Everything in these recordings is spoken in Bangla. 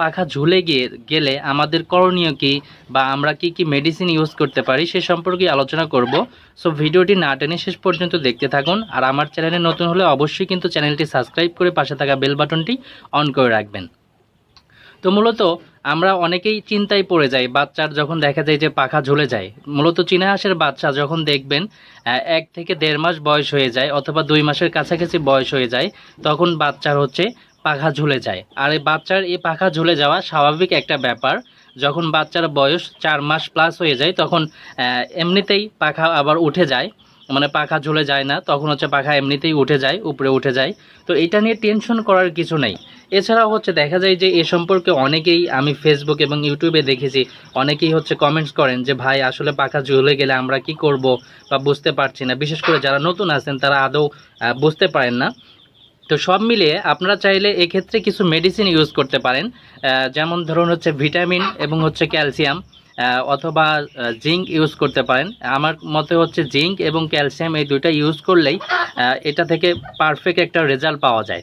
পাখা ঝুলে গিয়ে, গেলে আমাদের করণীয় কি বা আমরা কি কি মেডিসিন ইউজ করতে পারি সে সম্পর্কে আলোচনা করব। সো ভিডিওটি না টেনে শেষ পর্যন্ত দেখতে থাকুন। আর আমার চ্যানেলে নতুন হলে অবশ্যই কিন্তু চ্যানেলটি সাবস্ক্রাইব করে পাশে থাকা বেল বাটনটি অন করে রাখবেন। তো মূলত আমরা অনেকেই চিন্তায় পড়ে যাই, বাচ্চার যখন দেখা যায় যে পাখা ঝুলে যায়। মূলত চীনা হাঁসের বাচ্চা যখন দেখবেন এক থেকে দেড় মাস বয়স হয়ে যায় অথবা দুই মাসের কাছাকাছি বয়স হয়ে যায়, তখন বাচ্চার হচ্ছে পাখা ঝুলে যায়। আর এই বাচ্চার এই পাখা ঝুলে যাওয়া স্বাভাবিক একটা ব্যাপার। যখন বাচ্চার বয়স চার মাস প্লাস হয়ে যায়, তখন এমনিতেই পাখা আবার উঠে যায়। মানে পাখা ঝুলে যায় না, তখন হচ্ছে পাখা এমনিতেই উঠে যায়, উপরে উঠে যায়। তো এটা নিয়ে টেনশন করার কিছু নেই। এছাড়াও হচ্ছে দেখা যায় যে, এ সম্পর্কে অনেকেই আমি ফেসবুক এবং ইউটিউবে দেখেছি, অনেকেই হচ্ছে কমেন্টস করেন যে, ভাই, আসলে পাখা ঝুলে গেলে আমরা কি করব? বা বুঝতে পারছি না। বিশেষ করে যারা নতুন আছেন, তারা আদৌ বুঝতে পারেন না। তো সব মিলিয়ে আপনারা চাইলে এক্ষেত্রে কিছু মেডিসিন ইউজ করতে পারেন যেমন ধরুন হচ্ছে ভিটামিন এবং হচ্ছে ক্যালসিয়াম অথবা জিঙ্ক ইউজ করতে পারেন। আমার মতে হচ্ছে জিঙ্ক এবং ক্যালসিয়াম এই দুইটা ইউজ করলেই এটা থেকে পারফেক্ট একটা রেজাল্ট পাওয়া যায়।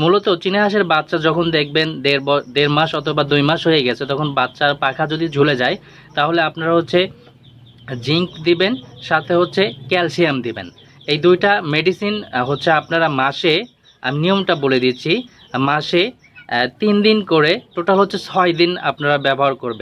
মূলত চীনা হাঁসের বাচ্চা যখন দেখবেন দেড় দেড় মাস অথবা দুই মাস হয়ে গেছে, তখন বাচ্চার পাখা যদি ঝুলে যায়, তাহলে আপনারা হচ্ছে জিঙ্ক দিবেন, সাথে হচ্ছে ক্যালসিয়াম দিবেন। এই দুইটা মেডিসিন হচ্ছে আপনারা মাসে আমি নিয়মটা বলে দিচ্ছি, মাসে তিন দিন করে টোটাল হচ্ছে ছয় দিন আপনারা ব্যবহার করবেন।